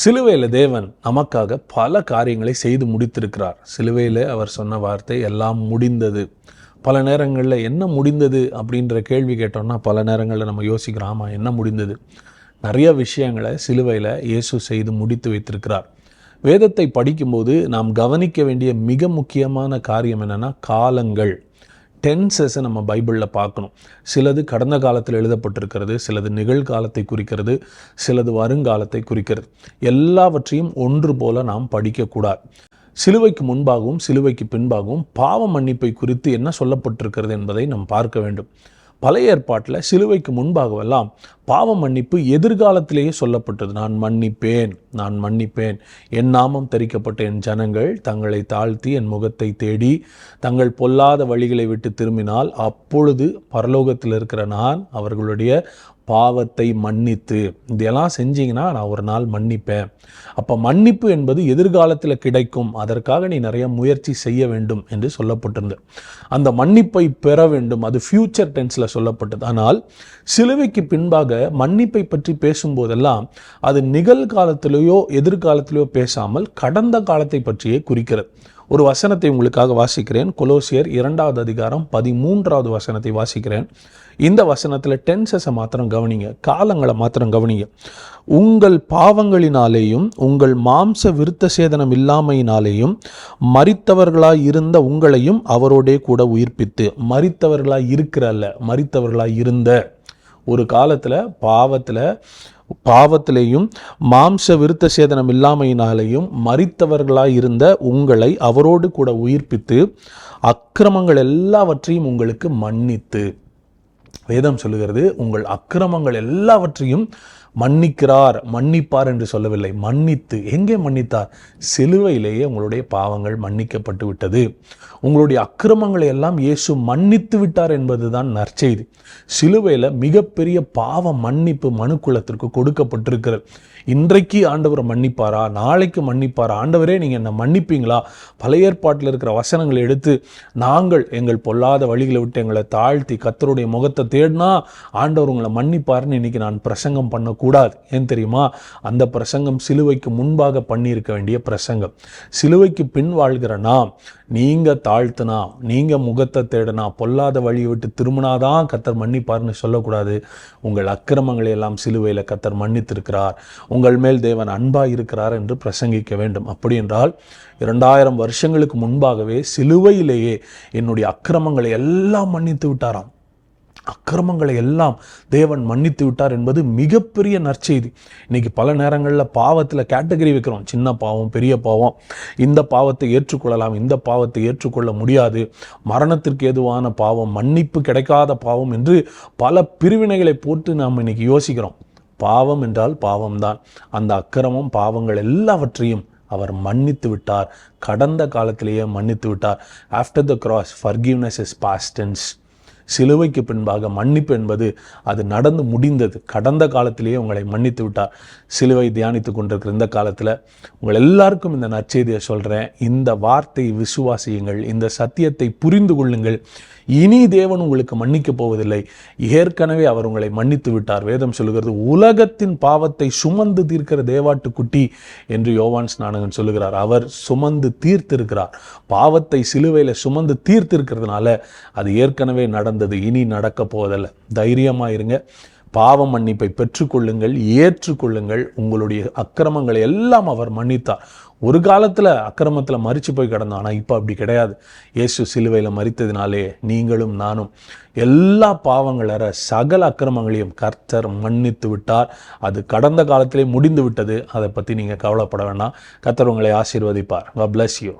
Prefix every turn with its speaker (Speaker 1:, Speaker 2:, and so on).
Speaker 1: சிலுவையில் தேவன் நமக்காக பல காரியங்களை செய்து முடித்திருக்கிறார் சிலுவையில் அவர் சொன்ன வார்த்தை எல்லாம் முடிந்தது பல நேரங்களில் என்ன முடிந்தது அப்படின்ற கேள்வி கேட்டோம்னா பல நேரங்களில் நம்ம யோசிக்கிறோம் ஆமாம் என்ன முடிந்தது நிறைய விஷயங்களை சிலுவையில் இயேசு செய்து முடித்து வைத்திருக்கிறார் வேதத்தை படிக்கும்போது நாம் கவனிக்க வேண்டிய மிக முக்கியமான காரியம் என்னென்னா காலங்கள் டென்சஸை நம்ம பைபிளில் பார்க்கணும் சிலது கடந்த காலத்தில் எழுதப்பட்டிருக்கிறது சிலது நிகழ்காலத்தை குறிக்கிறது சிலது வருங்காலத்தை குறிக்கிறது எல்லாவற்றையும் ஒன்று போல நாம் படிக்கக்கூடாது சிலுவைக்கு முன்பாகவும் சிலுவைக்கு பின்பாகவும் பாவ மன்னிப்பை குறித்து என்ன சொல்லப்பட்டிருக்கிறது என்பதை நாம் பார்க்க வேண்டும் பழைய ஏற்பாட்டில் சிலுவைக்கு முன்பாகவெல்லாம் பாவ மன்னிப்பு எதிர்காலத்திலேயே சொல்லப்பட்டது நான் மன்னிப்பேன் நான் மன்னிப்பேன் என் நாமம் தெரிக்கப்பட்ட என் ஜனங்கள் தங்களை தாழ்த்தி என் முகத்தை தேடி தங்கள் பொல்லாத வழிகளை விட்டு திரும்பினால் அப்பொழுது பரலோகத்தில் இருக்கிற நான் அவர்களுடைய பாவத்தை மன்னித்து இதெல்லாம் செஞ்சிங்கன்னா நான் ஒரு நாள் மன்னிப்பேன் அப்போ மன்னிப்பு என்பது எதிர்காலத்தில் கிடைக்கும் அதற்காக நீ நிறைய முயற்சி செய்ய வேண்டும் என்று சொல்லப்பட்டிருந்தது அந்த மன்னிப்பை பெற வேண்டும் அது ஃப்யூச்சர் டென்ஸில் சொல்லப்பட்டது ஆனால் சிலுவைக்கு பின்பாக மன்னிப்பை பற்றி பேசும்போதெல்லாம் அது நிகழ்காலத்திலேயோ எதிர்காலத்திலேயோ பேசாமல் கடந்த காலத்தை பற்றியே குறிக்கிறது ஒரு வசனத்தை உங்களுக்காக வாசிக்கிறேன் கொலோசியர் இரண்டாவது அதிகாரம் பதிமூன்றாவது வசனத்தை வாசிக்கிறேன் இந்த வசனத்தில் டென்சஸை மாத்திரம் கவனிங்க காலங்களை மாத்திரம் கவனிங்க உங்கள் பாவங்களினாலேயும் உங்கள் மாம்ச விருத்த சேதனம் இல்லாமையினாலேயும் மறித்தவர்களாய் இருந்த உங்களையும் அவரோடே கூட உயிர்ப்பித்து மறித்தவர்களாய் இருக்கிறல்ல மறித்தவர்களாய் இருந்த ஒரு காலத்தில் பாவத்தில் பாவத்திலையும் மாம்ச விருத்த சேதனம் இல்லாமையினாலேயும் மறித்தவர்களாய் இருந்த உங்களை அவரோடு கூட உயிர்ப்பித்து அக்கிரமங்கள் எல்லாவற்றையும் உங்களுக்கு மன்னித்து வேதம் சொல்லுகிறது உங்கள் அக்கிரமங்கள் எல்லாவற்றையும் மன்னிக்கிறார் மன்னிப்பார் என்று சொல்லவில்லை மன்னித்து எங்கே மன்னித்தார் சிலுவையிலேயே உங்களுடைய பாவங்கள் மன்னிக்கப்பட்டு விட்டது உங்களுடைய அக்கிரமங்களை எல்லாம் இயேசு மன்னித்து விட்டார் என்பதுதான் நற்செய்தி சிலுவையில் மிகப்பெரிய பாவ மன்னிப்பு மனுக்குலத்திற்கு கொடுக்கப்பட்டிருக்கிறது இன்றைக்கு ஆண்டவர் மன்னிப்பாரா நாளைக்கு மன்னிப்பாரா ஆண்டவரே நீங்கள் என்ன மன்னிப்பீங்களா பழைய ஏற்பாட்டில் இருக்கிற வசனங்களை எடுத்து நாங்கள் எங்கள் பொல்லாத வழிகளை விட்டு எங்களை தாழ்த்தி கத்தருடைய முகத்தை பாவத்தை தேடினா ஆண்டவர் உங்களை மன்னிப்பாருன்னு இன்றைக்கி நான் பிரசங்கம் பண்ணக்கூடாது ஏன் தெரியுமா அந்த பிரசங்கம் சிலுவைக்கு முன்பாக பண்ணியிருக்க வேண்டிய பிரசங்கம் சிலுவைக்கு பின் வாழ்கிற நாம் நீங்கள் தாழ்த்துனா நீங்கள் முகத்தை தேடினா பொல்லாத வழி விட்டு திரும்பினாதான் கத்தர் மன்னிப்பாருன்னு சொல்லக்கூடாது உங்கள் அக்கிரமங்களை எல்லாம் சிலுவையில் கத்தர் மன்னித்திருக்கிறார் உங்கள் மேல் தேவன் அன்பாக இருக்கிறார் என்று பிரசங்கிக்க வேண்டும் அப்படி என்றால் இரண்டாயிரம் வருஷங்களுக்கு முன்பாகவே சிலுவையிலேயே என்னுடைய அக்கிரமங்களை எல்லாம் மன்னித்து விட்டாராம் அக்கிரமங்களை எல்லாம் தேவன் மன்னித்து விட்டார் என்பது மிகப்பெரிய நற்செய்தி இன்றைக்கி பல நேரங்களில் பாவத்தில் கேட்டகரி வைக்கிறோம் சின்ன பாவம் பெரிய பாவம் இந்த பாவத்தை ஏற்றுக்கொள்ளலாம் இந்த பாவத்தை ஏற்றுக்கொள்ள முடியாது மரணத்திற்கு ஏதுவான பாவம் மன்னிப்பு கிடைக்காத பாவம் என்று பல பிரிவினைகளை போட்டு நாம் இன்றைக்கி யோசிக்கிறோம் பாவம் என்றால் பாவம்தான் அந்த அக்கிரமம் பாவங்கள் எல்லாவற்றையும் அவர் மன்னித்து விட்டார் கடந்த காலத்திலேயே மன்னித்து விட்டார் after the cross forgiveness is பாஸ்டன்ஸ் சிலுவைக்கு பின்பாக மன்னிப்பு என்பது அது நடந்து முடிந்தது கடந்த காலத்திலேயே உங்களை மன்னித்து விட்டார் சிலுவை தியானித்து கொண்டிருக்கிற இந்த காலத்தில் உங்கள் எல்லாருக்கும் இந்த நற்செய்தியை சொல்கிறேன் இந்த வார்த்தை விசுவாசியுங்கள் இந்த சத்தியத்தை புரிந்து கொள்ளுங்கள் இனி தேவன் உங்களுக்கு மன்னிக்கப் போவதில்லை ஏற்கனவே அவர் உங்களை மன்னித்து விட்டார் வேதம் சொல்லுகிறது உலகத்தின் பாவத்தை சுமந்து தீர்க்கிற தேவாட்டுக்குட்டி என்று யோவான் ஸ்நானகன் சொல்லுகிறார் அவர் சுமந்து தீர்த்திருக்கிறார் பாவத்தை சிலுவையில் சுமந்து தீர்த்திருக்கிறதுனால அது ஏற்கனவே நடந்து நடந்தது இனி நடக்க போவதல்ல தைரியமாக இருங்க பாவ மன்னிப்பை பெற்றுக்கொள்ளுங்கள் ஏற்றுக்கொள்ளுங்கள் உங்களுடைய அக்கிரமங்களை எல்லாம் அவர் மன்னித்தார் ஒரு காலத்தில் அக்கிரமத்தில் மறித்து போய் கிடந்தோம் ஆனால் இப்போ அப்படி கிடையாது இயேசு சிலுவையில் மறித்ததினாலே நீங்களும் நானும் எல்லா பாவங்களற சகல அக்கிரமங்களையும் கர்த்தர் மன்னித்து விட்டார் அது கடந்த காலத்திலே முடிந்து விட்டது அதை பற்றி நீங்கள் கவலைப்பட வேண்டாம் கர்த்தர் உங்களை ஆசீர்வதிப்பார் பிளஸ் யூ